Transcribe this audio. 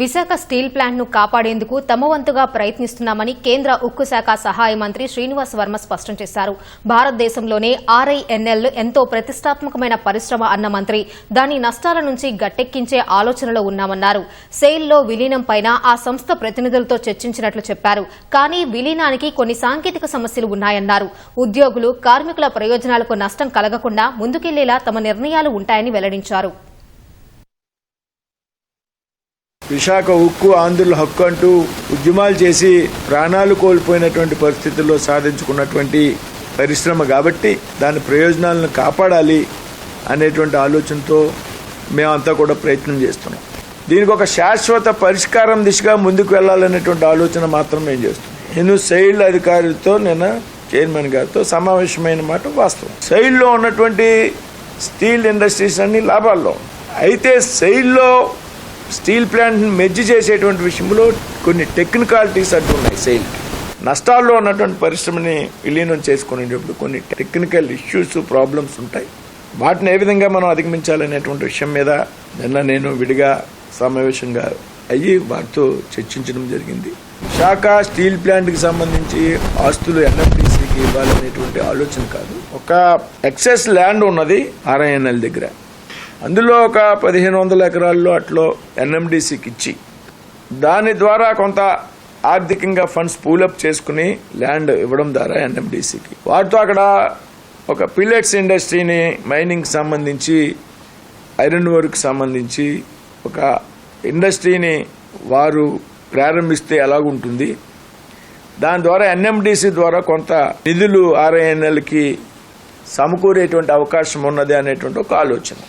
Visakha steel ప్లాంట్ను కాపాడేందుకు తమ వంతుగా ప్రయత్నిస్తున్నామని కేంద్ర ఉక్కు శాఖ సహాయ మంత్రి శ్రీనివాస్ వర్మ స్పష్టం చేశారు. భారతదేశంలోనే ఆర్ఐఎన్ఎల్ ఎంతో ప్రతిష్టాత్మకమైన పరిశ్రమ అన్న మంత్రి దాని నష్టాల నుంచి గట్టెక్కించే ఆలోచనలో ఉన్నామన్నారు. సెయిల్లో విలీనం పైన ఆ సంస్థ ప్రతినిధులతో చర్చించినట్లు చెప్పారు. కానీ విలీనానికి కొన్ని సాంకేతిక సమస్యలు ఉన్నాయన్నారు. ఉద్యోగులు కార్మికుల ప్రయోజనాలకు నష్టం కలగకుండా ముందుకెళ్ళేలా తమ నిర్ణయాలు ఉంటాయని వెల్లడించారు. విశాఖ ఉక్కు ఆంధ్రుల హక్కు అంటూ ఉద్యమాలు చేసి ప్రాణాలు కోల్పోయినటువంటి పరిస్థితుల్లో సాధించుకున్నటువంటి పరిశ్రమ కాబట్టి దాని ప్రయోజనాలను కాపాడాలి అనేటువంటి ఆలోచనతో మేమంతా కూడా ప్రయత్నం చేస్తున్నాం. దీనికి ఒక శాశ్వత పరిష్కారం దిశగా ముందుకు వెళ్ళాలనేటువంటి ఆలోచన మాత్రం మేము చేస్తున్నాం. నేను సైల్డ్ అధికారులతో నేను చైర్మన్ గారితో సమావేశమైన మాట వాస్తవం. సైడ్లో ఉన్నటువంటి స్టీల్ ఇండస్ట్రీస్ అన్ని లాభాల్లో. అయితే సైడ్లో స్టీల్ ప్లాంట్ని మెజ్జి చేసేటువంటి విషయంలో కొన్ని టెక్నికాలిటీస్ అంటూ ఉన్నాయి సెయిల్ నష్టాల్లో ఉన్నటువంటి పరిశ్రమని విలీనం చేసుకునేటప్పుడు కొన్ని టెక్నికల్ ఇష్యూస్ ప్రాబ్లమ్స్ ఉంటాయి. వాటిని ఏ విధంగా మనం అధిగమించాలనేటువంటి విషయం మీద నిన్న నేను విడిగా సమావేశంగా అయ్యి వారితో చర్చించడం జరిగింది. శాఖ స్టీల్ ప్లాంట్కి సంబంధించి ఆస్తులు ఎన్ఎఫ్టీసీకి ఇవ్వాలనేటువంటి ఆలోచన కాదు. ఒక ఎక్సెస్ ల్యాండ్ ఉన్నది ఆర్ఐఎన్ఎల్ దగ్గర. అందులో ఒక పదిహేను వందల ఎకరాల్లో అట్లో ఎన్ఎండిసికి ఇచ్చి దాని ద్వారా కొంత ఆర్థికంగా ఫండ్స్ పూలప్ చేసుకుని ల్యాండ్ ఇవ్వడం ద్వారా ఎన్ఎండిసికి. వాటితో అక్కడ ఒక పిల్లెట్స్ ఇండస్ట్రీని మైనింగ్ సంబంధించి ఐరన్ వర్క్ సంబంధించి ఒక ఇండస్ట్రీని వారు ప్రారంభిస్తే ఎలాగుంటుంది? దాని ద్వారా ఎన్ఎండిసి ద్వారా కొంత నిధులు ఆర్ఐఎన్ఎల్కి సమకూరేటువంటి అవకాశం ఉన్నది అనేటువంటి ఒక ఆలోచన.